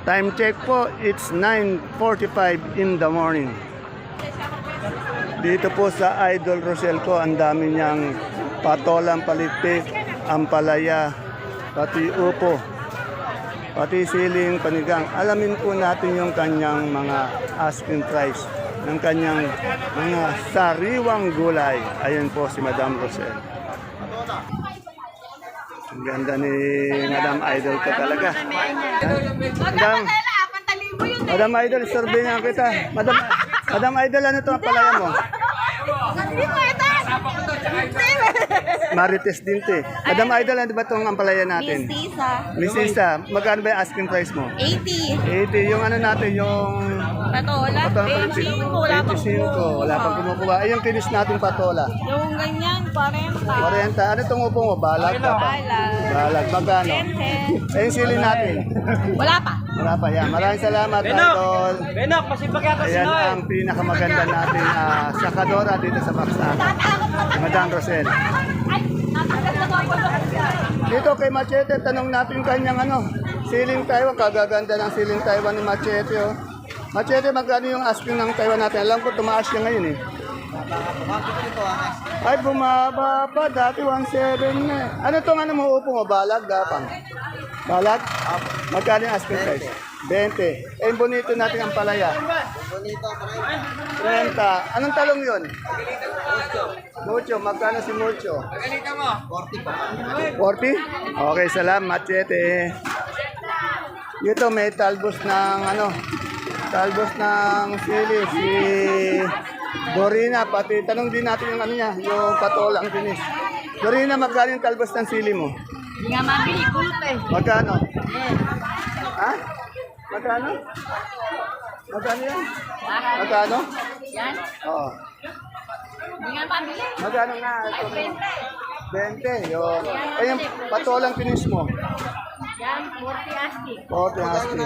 Time check po, it's 9.45 in the morning. Dito po sa Idol Rosel ko, ang dami niyang patolang palitik, ampalaya, pati upo, pati siling panigang. Alamin po natin yung kanyang mga asking price ng kanyang mga sariwang gulay. Ayan po si Madam Rosel. Ang ganda ni Madam Idol ko talaga. Madam, Madam Idol, survey nga kita. Madam, Madam Idol, ano itong palaya mo? Marites din to eh. Madam Idol, ano ba itong ampalaya natin? Tisa. Miss Isa, magkano ba yung asking price mo? 80. 80, yung ano natin, yung... Patola. Patola, 25. Wala pang 25, wala pang kumukuha. Ay, yung kinis natin patola. Yung ganyan, 40. 40, ano itong upo mo? Balag ka pa? Balag. Balag, magkano? 10. Eh, yung sili natin. Wala pa. Wala pa yan. Maraming salamat, Idol. Benok, masipag yata si Ayan Noel. ang pinakamaganda natin uh, sakadora dito sa Baksakan. Madam Rosel. Dito kay Machete, tanong natin kanyang ano, siling Taiwan. Kagaganda ng siling Taiwan ni Machete. Oh. Machete, magkano yung asking ng Taiwan natin? Alam ko tumaas siya ngayon eh. Ay, bumaba pa. Dati 1.7 na eh. Ano itong ano mo upo mo? Balag, gapang? Balag? Magkano yung asking price? 20. Eh, bonito natin ang palaya. Bonito, 30. Anong talong yun? Mucho. Magkano si Mucho? 40 40? Okay, salamat, Chete. Dito may talbos ng ano, talbos ng sili, si Dorina, pati tanong din natin yung ano niya, yung patolang tinis. Dorina, magkano yung talbos ng sili mo? Hindi nga mabili. Kulot eh. Magkano? Ha? Magkano? Magkano yan? Magkano? Yan. Oo. Hindi nga mabili. Magkano nga? Ito, 20. Yun. Yung patolang tinis mo? Yan, 40 asti. Oo, pinasti.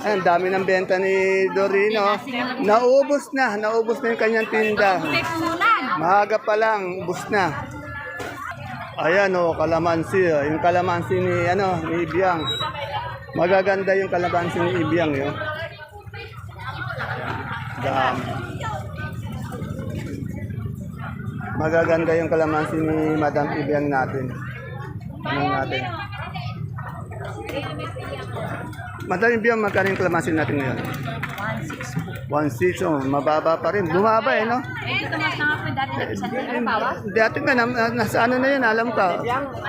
Ay, ang dami ng benta ni Dorino. Naubos na. Naubos na yung kanyang tinda. Maaga pa lang, ubos na. Ayan o, kalamansi. oh. Yung kalamansi ni, ano, ni Ibiang. Magaganda yung kalamansi ni Ibiang. Yun. Dami. Magaganda yung kalamansi ni Madam Ibiang natin. Ano natin? Madam Ibiang, magkano yung kalamansi natin ngayon? 1.6 oh, mababa pa rin. Bumaba eh, no? Eh, tumas na nga po dati na isang ano bawa. Dati nga, na, nasa ano na yun, alam ka.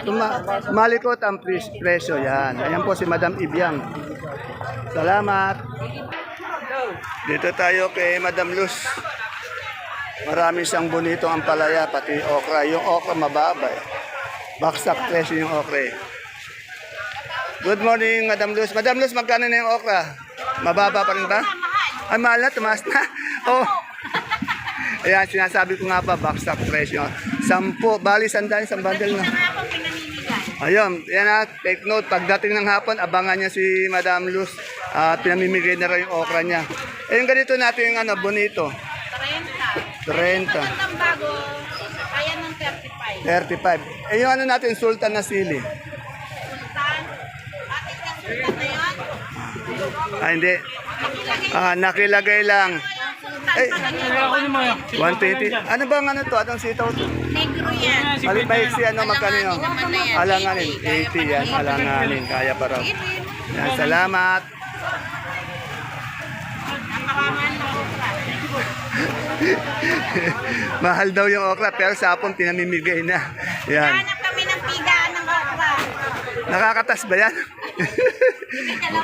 Tuma, malikot ang pres- presyo, yan. Ayan po si Madam Ibiang. Salamat. Dito tayo kay Madam Luz. Marami siyang bonito ang palaya, pati okra. Yung okra mababa eh. Baksak presyo yung okra eh. Good morning, Madam Luz. Madam Luz, magkano na yung okra? Mababa pa rin ba? Ay, mahal na, tumaas na. Oh. Ayan, sinasabi ko nga pa, baksak presyo. Sampo, bali, sandaan, isang bundle na. Ayun, yan na, take note. Pagdating ng hapon, abangan niya si Madam Luz. At pinamimigay na rin yung okra niya. Eh, yung ganito natin yung ano, bonito. 30. 30, Ang bago, kaya ng 35. 35. Eh, yung ano natin, sultan na sili. Sultan. Bakit yung sultan na yun? Ah, hindi. Ah, nakilagay lang. Eh, ni Maya. 120. Ano bang ano to? Anong sitaw to? Negro yan. Malit maiksi, ano, magkano. Alanganin. 80 yan, alanganin. Kaya pa raw. Yan, salamat. Mahal daw yung okra, pero sa hapon pinamimigay na. Yan. Hanap kami ng pigaan ng okra. Nakakatas ba yan?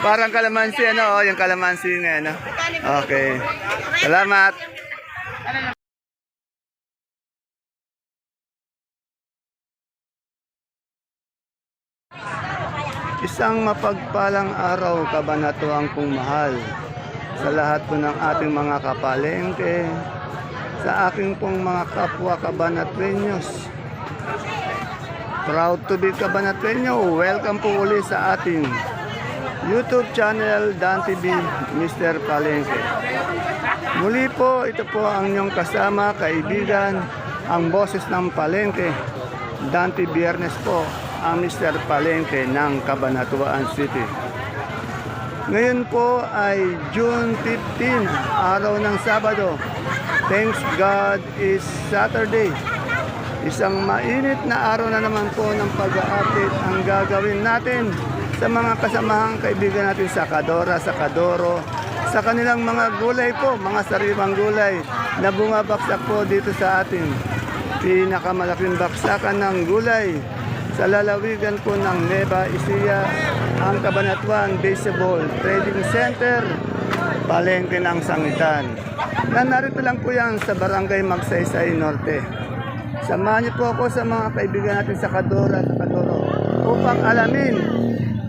Parang kalamansi, ano? Oh, yung kalamansi nga, ano? Okay. Salamat. Isang mapagpalang araw kabanatuang kong mahal sa lahat po ng ating mga kapalengke, sa aking pong mga kapwa kabanatrenyos. Proud to be Cabanatueño. Welcome po uli sa ating YouTube channel Dan TV Mr. Palengke. Muli po, ito po ang inyong kasama, kaibigan, ang boses ng Palengke. Dante Biernes po, ang Mr. Palengke ng Cabanatuan City. Ngayon po ay June 15, araw ng Sabado. Thanks God is Saturday. Isang mainit na araw na naman po ng pag-update ang gagawin natin sa mga kasamahang kaibigan natin sa Kadora, sa Kadoro, sa kanilang mga gulay po, mga sariwang gulay na bumabaksak po dito sa atin. Pinakamalaking baksakan ng gulay sa lalawigan po ng Neva Ecija, ang Cabanatuan Baseball Trading Center, palengke ng Sangitan. Na narito lang po yan sa Barangay Magsaysay Norte. Samahan niyo po ako sa mga kaibigan natin sa Kadora at Kadoro upang alamin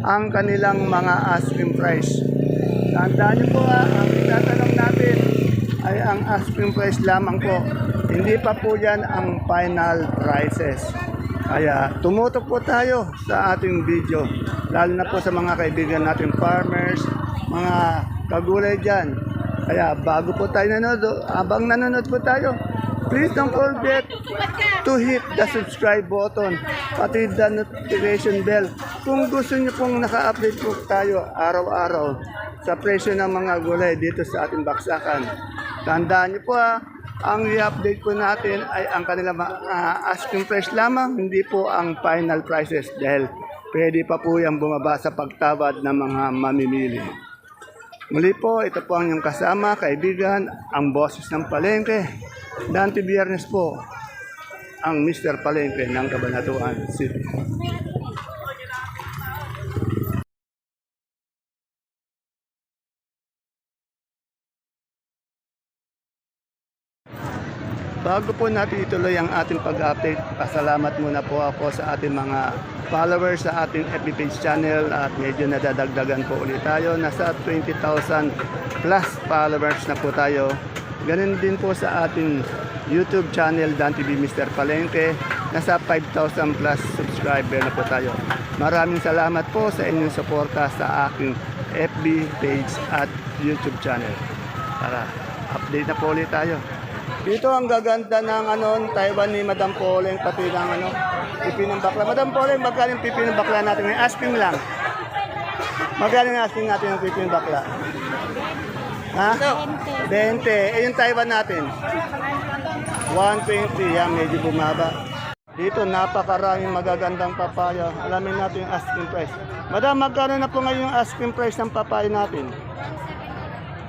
ang kanilang mga asking price. Tandaan niyo po ha, ang itatanong natin ay ang asking price lamang po. Hindi pa po yan ang final prices. Kaya tumutok po tayo sa ating video. Lalo na po sa mga kaibigan natin farmers, mga kagulay dyan. Kaya bago po tayo nanonood, abang nanonood po tayo, please don't forget to hit the subscribe button, pati the notification bell. Kung gusto niyo pong naka-update po tayo araw-araw sa presyo ng mga gulay dito sa ating baksakan. Tandaan niyo po ha, ang i-update po natin ay ang kanilang uh, asking price lamang, hindi po ang final prices dahil pwede pa po yung bumaba sa pagtawad ng mga mamimili. Muli po, ito po ang inyong kasama, kaibigan, ang boses ng palengke. Dante Biernes po, ang Mr. Palengke ng Cabanatuan City. Bago po natin ituloy ang ating pag-update, pasalamat muna po ako sa ating mga followers sa ating FB page channel at medyo nadadagdagan po ulit tayo. Nasa 20,000 plus followers na po tayo. Ganun din po sa ating YouTube channel, Dan TV Mr. Palengke. Nasa 5,000 plus subscriber na po tayo. Maraming salamat po sa inyong suporta sa aking FB page at YouTube channel. Tara, update na po ulit tayo. Dito ang gaganda ng ano, Taiwan ni Madam Poleng, pati ng ano, pipi ng bakla. Madam Poleng, magkano yung pipi ng bakla natin? Asking lang. Magkano yung asking natin ng pipi ng bakla? Ha? 20. Eh, yung Taiwan natin? 120. Yan, medyo bumaba. Dito, napakaraming magagandang papaya. Alamin natin yung asking price. Madam, magkano na po ngayon yung asking price ng papaya natin?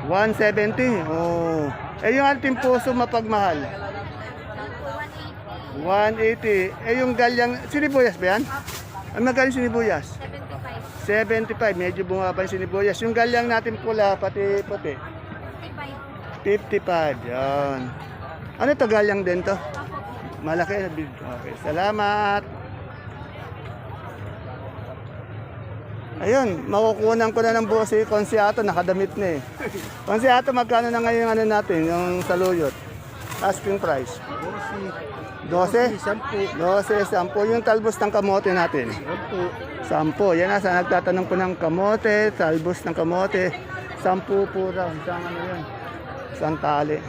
170. Oh. Eh yung ating puso mapagmahal. 180. Eh yung galyang, sinibuyas ba yan? Ang magkano yung sinibuyas? 75. 75. Medyo bumaba yung sinibuyas. Yung galyang natin pula, pati puti. 55. Yan. Ano to galyang din to? Malaki na big. Okay. Salamat. Ayun, makukunan ko na ng buo si Konsiato, nakadamit na eh. Konsiato, magkano na ngayon ano natin, yung saluyot? Asking price. 12? 10. 12, 10. Yung talbos ng kamote natin. 10. 10. Yan nasa nagtatanong po ng kamote, talbos ng kamote. 10 po raw. Isang ano yun? Isang tali.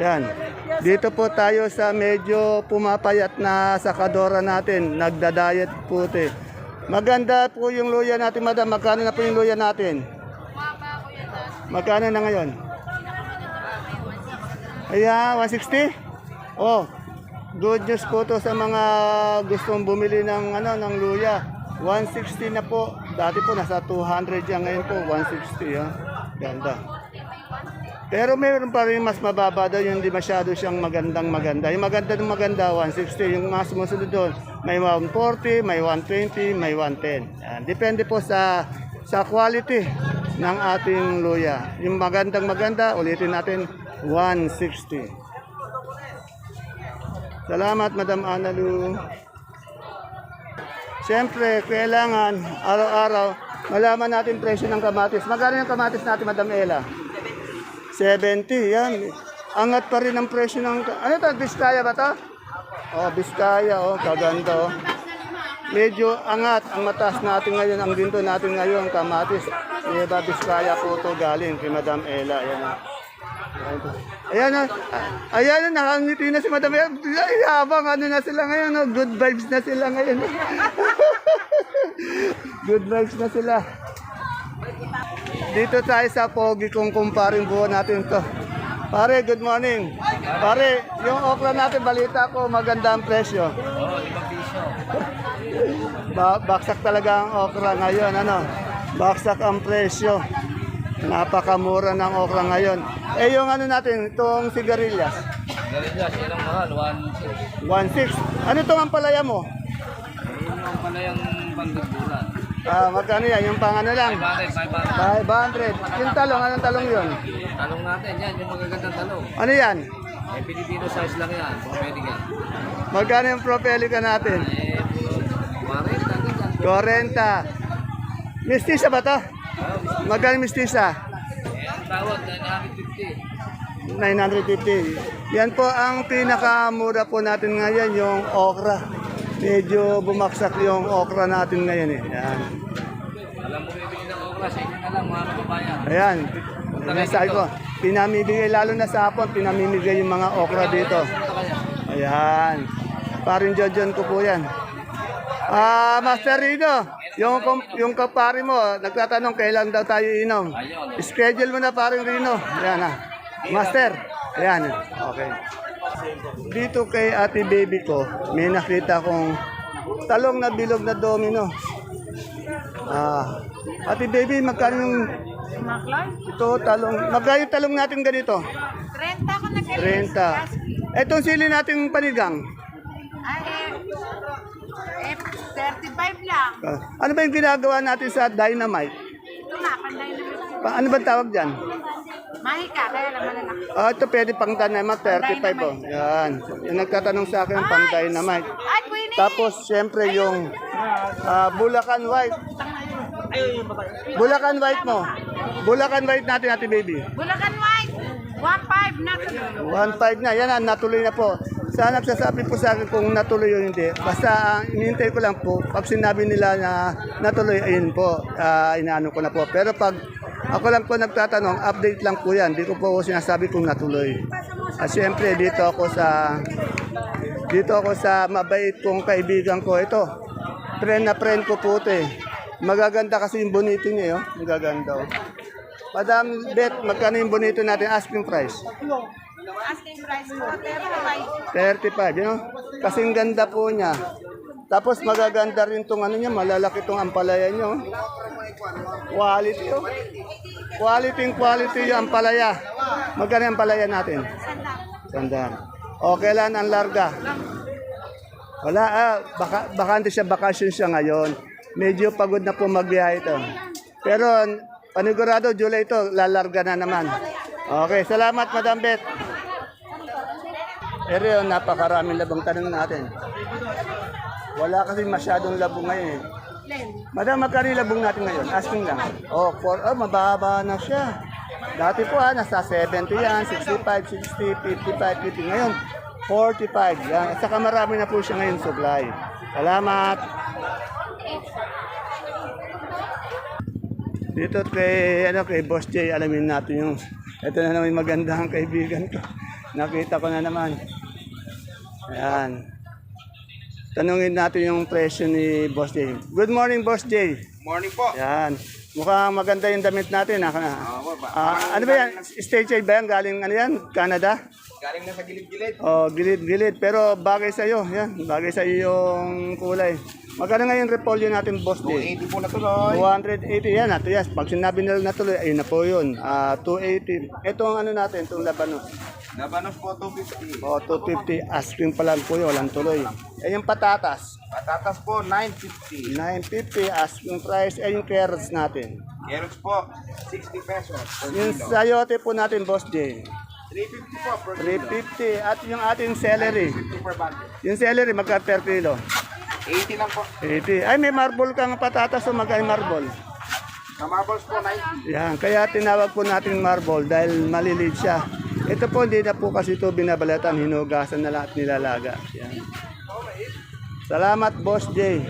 Yan. Dito po tayo sa medyo pumapayat na sakadora natin. Nagda-diet puti. Maganda po yung luya natin, madam. Magkano na po yung luya natin? Magkano na ngayon? Ayan, 160? Oh, good news po to sa mga gustong bumili ng, ano, ng luya. 160 na po. Dati po nasa 200 yan. Ngayon po, 160. Oh. Ganda. Pero mayroon pa rin mas mababa daw yung hindi masyado siyang magandang maganda. Yung maganda ng maganda, 160. Yung mas sumusunod doon, may 140, may 120, may 110. Yan. Depende po sa sa quality ng ating luya. Yung magandang maganda, ulitin natin, 160. Salamat, Madam Analu. Siyempre, kailangan araw-araw malaman natin presyo ng kamatis. Magkano yung kamatis natin, Madam Ella? 70, yan. Angat pa rin ang presyo ng... Ano to? Biskaya ba to? Oh, Biskaya, oh. Kaganda, oh. Medyo angat ang mataas natin ngayon. Ang ginto natin ngayon, kamatis. Nueva Biskaya po to galing kay Madam Ella. Yan, oh. Ayan na. Ayan na, nakangiti na si Madam. Habang ano na sila ngayon. No? Good vibes na sila ngayon. Good vibes na sila. Dito tayo sa Pogi kung kumparing buo natin to. Pare, good morning. Pare, yung okra natin, balita ko, maganda ang presyo. Ba baksak talaga ang okra ngayon, ano? Baksak ang presyo. Napakamura ng okra ngayon. Eh, yung ano natin, itong sigarilyas. Garillas, ilang mahal, 1.6. 1.6. Ano itong ampalaya mo? Yun ang yung pangdudulan. Ah, magkano yan? Yung pang ano lang? 500, 500. 500. Yung talong, anong talong yun? Talong natin, yan, yung magagandang talong. Ano yan? Eh, Filipino size lang yan, yan. Magkano yung propelica natin? Eh, 40, ganyan. 40. Mistisa ba to? Magkano mistisa? Tawad, 950. 950. Yan po ang pinakamura po natin ngayon, yung okra. Medyo bumaksak yung okra natin ngayon eh. Yan. Alam mo, bibili ng okra, sa inyo na lang, mga kababayan. Ayan. Yan sabi ko, pinamimigay lalo na sa hapon, pinamimigay yung mga okra dito. Ayan. Parin Jojon ko po yan. Ah, Master Rino, yung kom- yung kapari mo, nagtatanong kailan daw tayo inom. Schedule mo na paring Rino. Ayan ah. Master. Ayan. Okay. Dito kay ate baby ko, may nakita kong talong na bilog na domino. Ah, ate baby, magkano yung Maklay? ito talong? Magkano yung talong natin ganito? 30 ako nag 30. Etong sili natin panigang. Ay, eh, eh, 35 lang. Ah, ano ba yung ginagawa natin sa dynamite? Ito panday na. Pa, ano ba tawag dyan? Mahika, kaya lang malalaki. Ah, ito pwede pang dynamite, 35 po. Yan. Yung nagtatanong sa akin pang dynamite. Ay, Queenie! Tapos, siyempre, yung ah, Bulacan White. Bulacan White mo. Bulacan White natin, ate baby. Bulacan White! 1.5 na to. 1.5 na. Yan na, natuloy na po. Sana nagsasabi po sa akin kung natuloy o hindi. Basta ang inintay ko lang po, pag sinabi nila na natuloy, ayun po, ah, inaano ko na po. Pero pag ako lang po nagtatanong, update lang po yan. Hindi ko po sinasabi kung natuloy. At syempre, dito ako sa dito ako sa mabait kong kaibigan ko. Ito, friend na friend ko po ito eh. Magaganda kasi yung bonito niya, oh. Magaganda, oh. Madam Bet, magkano yung bonito natin asking price? Asking price po, 35. 35, you know? Kasing ganda po niya. Tapos magaganda rin tong ano niya, malalaki tong ampalaya niyo. Quality oh. Quality quality yung ampalaya. Magkano yung ampalaya natin? Sandaan. Okay lang ang larga. Wala ah, baka, bakante siya, bakasyon siya ngayon. Medyo pagod na po magbiyahe ito. Pero panigurado, July ito, lalarga na naman. Okay, salamat Madam Beth. Pero yun, napakaraming labong tanong natin. Wala kasi masyadong labong ngayon eh. Madam, magkano yung labong natin ngayon? Asking lang. Oh, for, oh, mababa na siya. Dati po ah, nasa 70 yan, 65, 60, 55, 50. Ngayon, 45. Yan. At saka marami na po siya ngayon supply. Salamat. Dito kay, ano, kay Boss J, alamin natin yung, ito na naman magandang kaibigan ko. Nakita ko na naman. Ayan. Tanungin natin yung presyo ni Boss J. Good morning, Boss J. Morning po. Ayan. Mukhang maganda yung damit natin. Ah, Ah, ano ba yan? Stage ba yan? Galing ano yan? Canada? Galing na sa gilid-gilid. Oh, gilid-gilid. Pero bagay sa iyo. Yan. Bagay sa iyo yung kulay. Magkano ngayon repolyo natin, Boss J? 80 po na tuloy. 280 yan, ato yes. Pag sinabi nila natuloy, ayun na po yun. Ah, 280. Ito ang ano natin, itong labanos. Labanos po 250. O, 250. Asking pa lang po yun, walang tuloy. Eh, yung patatas, Patatas po 950. 950 asking price. Eh, yung carrots natin. Carrots po 60 pesos Yung sayote po natin, Boss J. 350 po per kilo. 350. At yung ating celery. 50 per bundle. Yung celery, magka per kilo. 80 lang po. 80. Ay, may marble kang patatas o magka marble. Sa marbles po 90. Yan, kaya tinawag po natin marble dahil maliliit siya. Ito po, hindi na po kasi ito binabalatan, hinugasan na lahat nilalaga. Yan. Salamat, Boss J.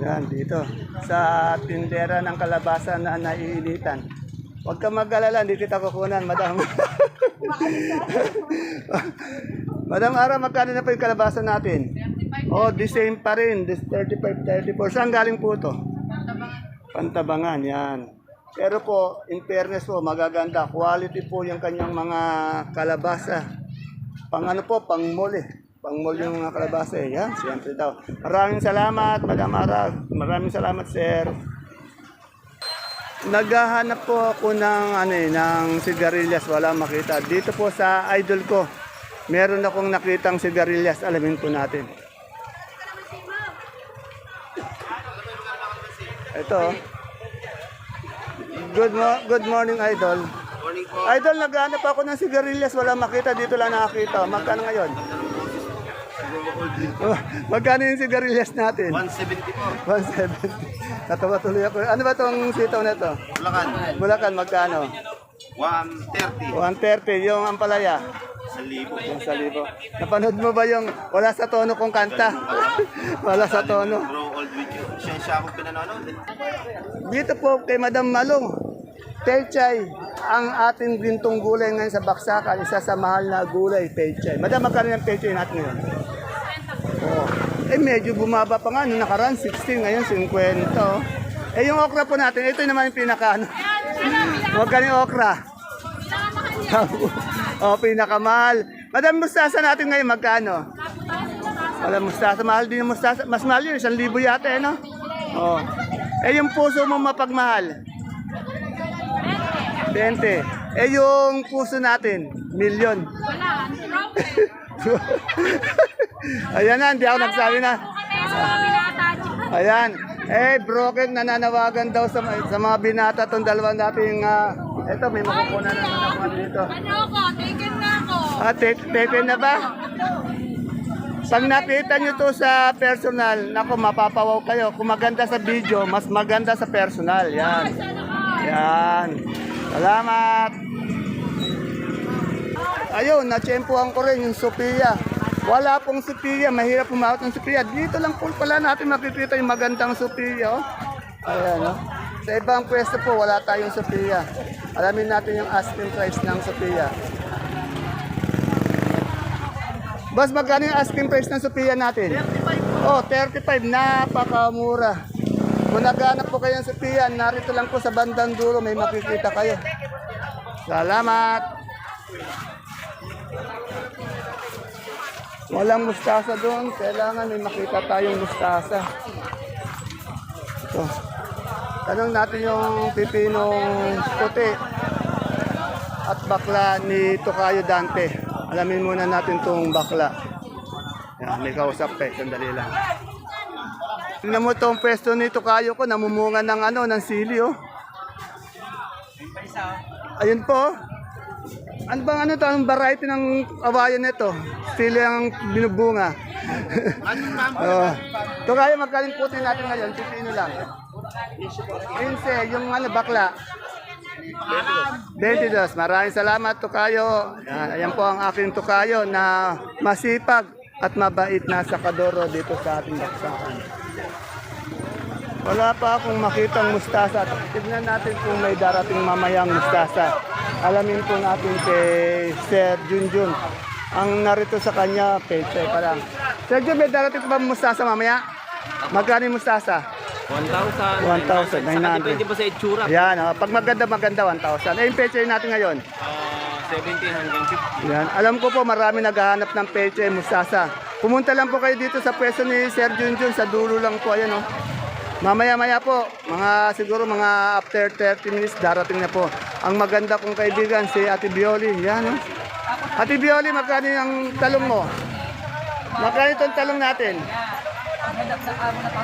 Yan, dito. Sa tindera ng kalabasa na naiinitan. Huwag ka mag-alala, hindi kita kukunan, madam. madam Ara, magkano na po yung kalabasa natin? Oh, the same pa rin, this 35, 34. Saan galing po to? Pantabangan, yan. Pero po, in fairness po, magaganda. Quality po yung kanyang mga kalabasa. Pang ano po, pang mall Pang mall yung mga kalabasa eh. Yan, siyempre daw. Maraming salamat, Madam Ara. Maraming salamat, sir. Naghahanap po ako ng ano eh, ng sigarilyas, wala makita. Dito po sa idol ko, meron akong nakitang sigarilyas, alamin po natin. Ito. Good mo good morning, idol. Morning po. Idol, naghahanap ako ng sigarilyas, wala makita, dito lang nakakita. Magkano ngayon? Oh, magkano yung sigarilyas natin? 170 po. 170. Natawa tuloy ako. Ano ba tong sitaw na to? Bulacan. Bulacan, magkano? 130. 130. Yung ampalaya? 1,000. Yung sa libo. Napanood mo ba yung wala sa tono kong kanta? wala sa tono. Siya siya akong pinanonood. Dito po kay Madam Malong. Pechay, ang ating gintong gulay ngayon sa Baksakan, isa sa mahal na gulay, pechay. Madam, magkano yung pechay natin ngayon? Eh, medyo bumaba pa nga. Nung nakaraan, 16, ngayon 50. oh. Eh, yung okra po natin, ito naman yung pinaka, ano. Magkano yung okra? oh, pinakamahal. Madam, mustasa natin ngayon, magkano? Wala mustasa, mahal din yung mustasa. Mas mahal yun, isang libo yata eh, no? Oh. Eh, yung puso mo mapagmahal? 20. Eh, yung puso natin, milyon. Wala, Ayan na, hindi ako nagsabi na. Ayan. Eh, broken, nananawagan daw sa, sa mga binata itong dalawa nating, ah, eto, may makukunan na naman ako dito. Ano ko, taken na ako. Ah, take, take na ba? Pag nakita nyo to sa personal, nako, mapapawaw kayo. Kung maganda sa video, mas maganda sa personal. Yan. Yan. Salamat. Ayun, natsyempohan ko rin yung Sophia. Wala pong Sophia, mahirap pumawat ng Sophia. Dito lang po pala natin makikita yung magandang Sophia. Oh. Ayan, oh. Sa ibang pwesto po, wala tayong Sophia. Alamin natin yung asking price ng Sophia. Boss, magkano yung asking price ng Sophia natin? 35 Oh, 35. Napakamura. Kung naghanap po kayo ng Sophia, narito lang po sa bandang dulo, may makikita kayo. Salamat! Walang mustasa doon. Kailangan may makita tayong mustasa. Ito. Tanong natin yung pipinong puti at bakla ni Tokayo Dante. Alamin muna natin itong bakla. Yan, may kausap pa eh. Sandali lang. Tingnan mo itong pwesto ni Tokayo ko. Namumunga ng ano, ng sili oh. Ayun po. Ano bang ano to? Anong variety ng awayan nito? Sili ang binubunga. oh. Tokayo, magkaling puti natin ngayon. Pipino lang. Pinse, yung ano, bakla. 22. Maraming salamat, Tukayo. Yan, ayan po ang aking Tukayo na masipag at mabait na sa Kadoro dito sa ating baksakan. Wala pa akong makitang mustasa. Tignan natin kung may darating mamayang mustasa. Alamin po natin kay Sir Junjun. Ang narito sa kanya, peche pa lang. Sir Jun, may darating pa mustasa mamaya? Magkano yung mustasa? 1,000. 1,000, 900. Depende pa sa itsura. Ayan, oh. pag maganda, maganda, 1,000. Eh, yung peche natin ngayon. Ah, 70 hanggang 50. Yan. Alam ko po marami naghahanap ng peche, mustasa. Pumunta lang po kayo dito sa pwesto ni Sir Junjun, sa dulo lang po, ayan oh. Mamaya-maya po, mga siguro mga after 30 minutes darating na po. Ang maganda kong kaibigan si Ate Bioli, yan oh. Ate Bioli, magkano yung talong mo? Magkano itong talong natin?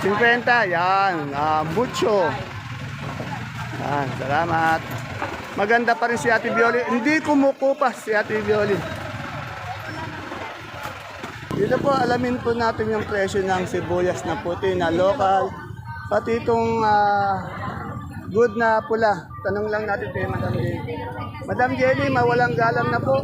50, yan. Ah, mucho. Yan, salamat. Maganda pa rin si Ate Bioli. Hindi kumukupas si Ate Bioli. Dito po, alamin po natin yung presyo ng sibuyas na puti na local. Pati itong ah, good na pula. Tanong lang natin kay Madam Jenny. Madam Jenny, mawalang galang na po.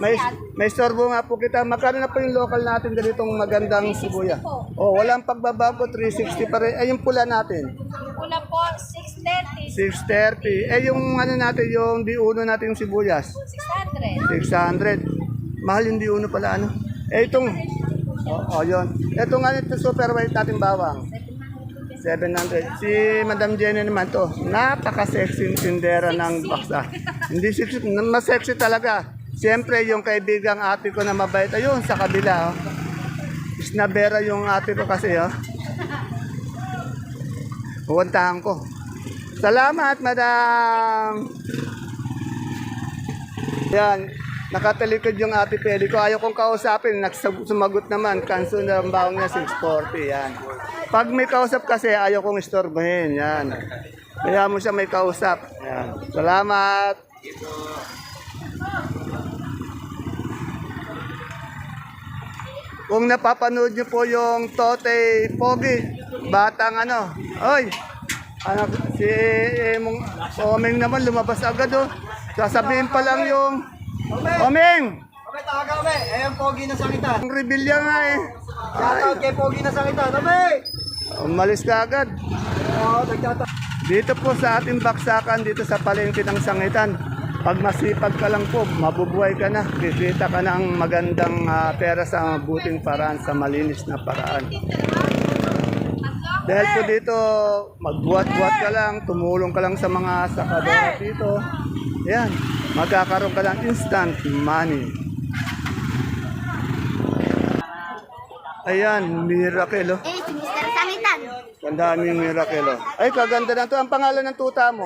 May, may storbo nga po kita. Magkano na po yung local natin ganitong magandang sibuya? Oh, walang pagbabago, 360 pa rin. Ay, yung pula natin, Una po, 630. 630. Eh, yung ano natin, yung di uno natin yung sibuyas, 600. 600. Mahal yung di uno pala, ano? Eh, itong, oh, oh yun. Itong ano, ito super white natin bawang. 700. Si Madam Jenny naman to, napaka-sexy tindera ng baksa. Hindi sexy, mas sexy talaga. Siyempre, yung kaibigang ate ko na mabait, ayun, sa kabila, oh. Isnabera yung ate ko kasi, oh. Pupuntahan ko. Salamat, madam! Yan, nakatalikod yung ate Peli ko. Ayaw kong kausapin, nagsag- sumagot naman. Kanso na ang bawang niya, 640. Yan. Pag may kausap kasi, ayaw kong istorbohin. Yan. Kaya mo siya may kausap. Yan. Salamat! Kung napapanood niyo po yung Tote Pogi, batang ano, oy, anak, si Emong Omeng naman lumabas agad oh. Sasabihin pa lang yung, Omeng, Okay, taga kami. Ayan, Pogi na sangitan. ang rebellion nga eh. Shoutout kay Pogi na sangitan. Kami! Umalis ka agad. Dito po sa ating baksakan, dito sa palengke ng sangitan, pag masipag ka lang po, mabubuhay ka na, kikita ka ng magandang ah, pera sa buting paraan, sa malinis na paraan. Dahil po dito, magbuhat-buhat ka lang, tumulong ka lang sa mga sakadora dito. Yan, magkakaroon ka ng instant money. Ayan, miracle oh. Eh, si Mr. Sangitan. Ang daming miracle, oh. Ay, kaganda na to. Ang pangalan ng tuta mo.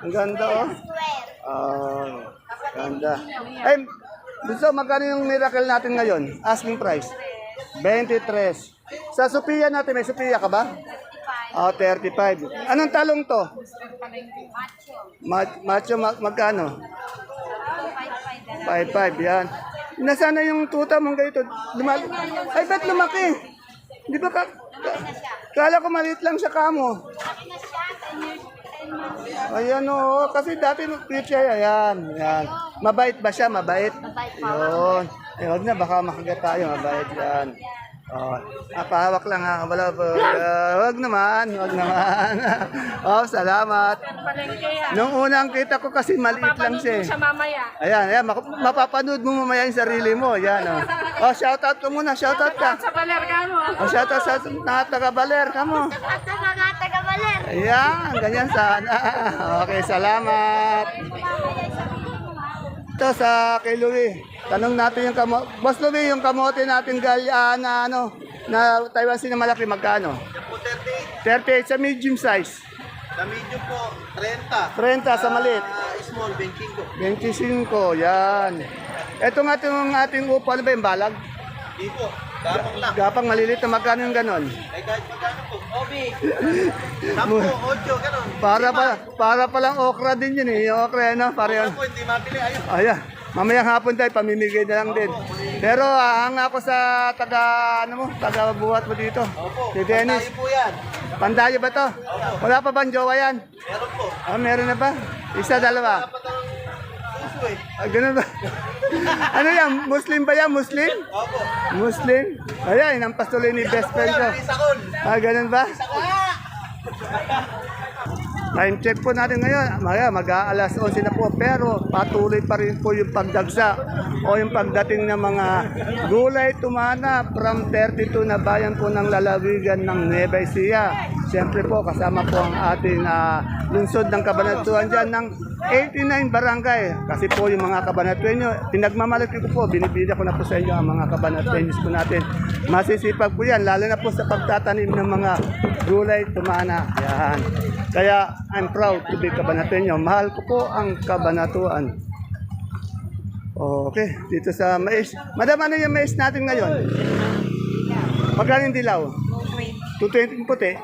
Ang ganda, oh. Ah, ganda. Ay, gusto, magkano yung miracle natin ngayon? Asking price. 23. Sa Sophia natin, may Sophia ka ba? Oh, 35. Anong talong to? Ma- macho, ma- magkano? 5-5, yan. Nasaan na yung tuta mong ganito? Lumal Ay, ba't lumaki? Di ba ka... ka- Kala ko maliit lang siya kamo. Ayan o, kasi dati nung picture, ayan, ayan. Mabait ba siya? Mabait? Mabait po. Yun. Eh, na, baka makagat tayo. Mabait yan. Oh, ah, pahawak lang ha. Wala po. Ah, wag naman, wag naman. oh, salamat. Nung unang kita ko kasi maliit lang siya. eh. mamaya. Ayan, ayan, mapapanood mo mamaya yung sarili mo. Yan, oh. Oh, shoutout ko muna, shoutout ka. Sa baler ka mo. Oh, shoutout sa mga taga-baler, kamo. At sa mga taga-baler. Ayan, ganyan sana. Okay, salamat. Ito sa kay Louie. Tanong natin yung kamote. Boss Louie, yung kamote natin galya na ano, na Taiwan Sea na malaki, magkano? Yan po 38. 38 sa medium size. Sa medium po, 30. 30 sa maliit. Ah, small, 25. 25, yan. Ito nga itong ating upo, ano ba yung balag? Di po, gapang lang. Gapang malilit na magkano yung ganon? Ay kahit magkano po. Obi. 10, 8, ganun. Para pa, para palang okra din yun eh. Yung okra, ano, para yun. Ako po, hindi mabili. Ayun. Ayan. Mamayang hapon tayo, pamimigay na lang din. Pero ah, hang ako sa taga, ano mo, taga buhat mo dito. Opo, Si Dennis. tayo po yan. Pandayo ba to? Wala pa bang jowa yan? Meron po. Ah, meron na ba? Isa, dalawa. Dapat ang puso eh. Ah, ganun ba? ano yan? Muslim ba yan? Muslim? Opo. Muslim? Ayan, ang pastuloy ni best friend ko. Ah, ganun ba? Time check po natin ngayon. Maya, mag-aalas 11 na po. Pero patuloy pa rin po yung pagdagsa o yung pagdating ng mga gulay tumana from 32 na bayan po ng lalawigan ng Nueva Ecija. Siyempre po, kasama po ang ating ah, lungsod ng Kabanatuan dyan ng 89 barangay. Kasi po yung mga kabanatuenyo, pinagmamalaki ko po, binibida ko na po sa inyo ang mga kabanatuenyos po natin. Masisipag po yan, lalo na po sa pagtatanim ng mga gulay tumana. Yan. Kaya I'm proud to be kabanatuenyo. Mahal ko po ang kabanatuan. Okay, dito sa mais. Madam, ano yung mais natin ngayon? Magkano yung dilaw? 220 yung puti.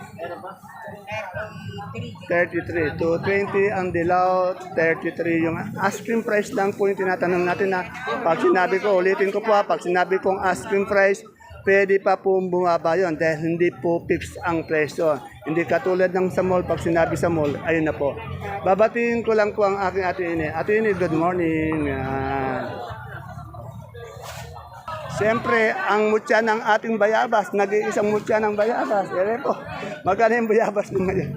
33. 220 ang dilaw, 33 yung ice cream price lang po yung tinatanong natin na pag sinabi ko, ulitin ko po ha, pag sinabi kong ice cream price, pwede pa po bumaba yun dahil hindi po fix ang presyo. Hindi katulad ng sa mall, pag sinabi sa mall, ayun na po. Babatiin ko lang po ang aking ate ini. Ate ini, good morning. Yan. Siyempre, ang mutya ng ating bayabas, nag-iisang mutya ng bayabas. Yan po, magkano yung bayabas mo ngayon?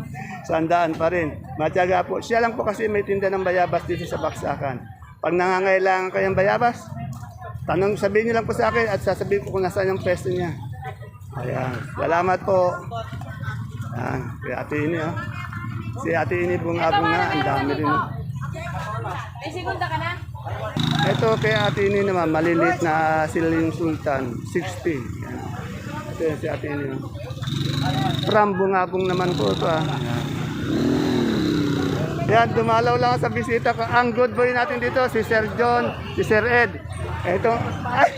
Sandaan pa rin. Matyaga po. Siya lang po kasi may tinda ng bayabas dito sa Baksakan. Pag nangangailangan kayong bayabas, tanong sabihin niyo lang po sa akin at sasabihin ko kung nasaan yung pwesto niya. Ayan. Salamat po. Ayan. Si Ate Ini, oh. Si Ate Ini bunga-bunga. Ang dami rin. May segunda ka na? Ito kay Ate Ini naman, malilit na sila yung Sultan, 60. Yan. Ito yan si Ate Ini. oh. From bungabong naman po ito ah. Yan, dumalaw lang sa bisita ko. Ang good boy natin dito, si Sir John, si Sir Ed. Ito, ay!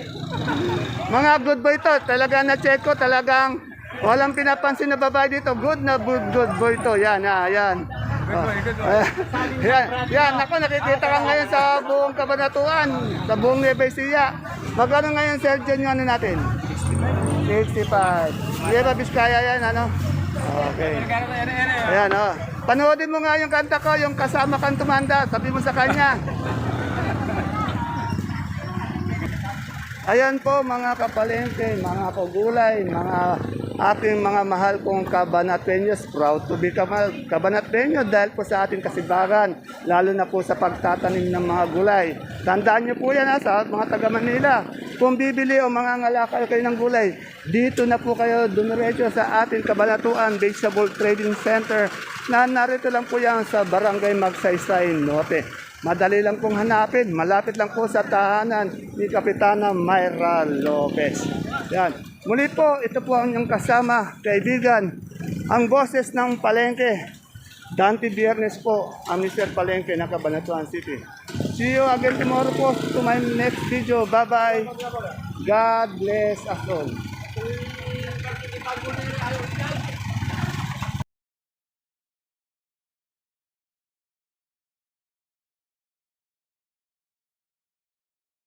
Mga good boy to, talaga na-check ko, talagang walang pinapansin na babae dito. Good na good, good boy to. Yan, ah, yan. Oh. Yan, yan, ako nakikita ka ngayon sa buong kabanatuan, sa buong Nueva Ecija. Magkano ngayon, Sir John, yung ano natin? 65. Nueva Vizcaya yan, ano? Okay. Ayan, oh. Panoodin mo nga yung kanta ko, yung kasama kang tumanda. Sabi mo sa kanya. Ayan po mga kapalengke, mga kagulay, mga aking mga mahal kong kabanatenyos. Proud to be kabanatenyo dahil po sa ating kasibagan, lalo na po sa pagtatanim ng mga gulay. Tandaan niyo po yan ha, sa mga taga Manila. Kung bibili o mga ngalakal kayo ng gulay, dito na po kayo dumiretso sa ating kabanatuan Vegetable Trading Center na narito lang po yan sa Barangay Magsaysay Norte. Madali lang pong hanapin. Malapit lang po sa tahanan ni Kapitana Myra Lopez. Yan. Muli po, ito po ang inyong kasama, kaibigan, ang boses ng Palengke. Dante Biernes po, ang Mr. Palengke ng Cabanatuan City. See you again tomorrow po to my next video. Bye-bye. God bless us all.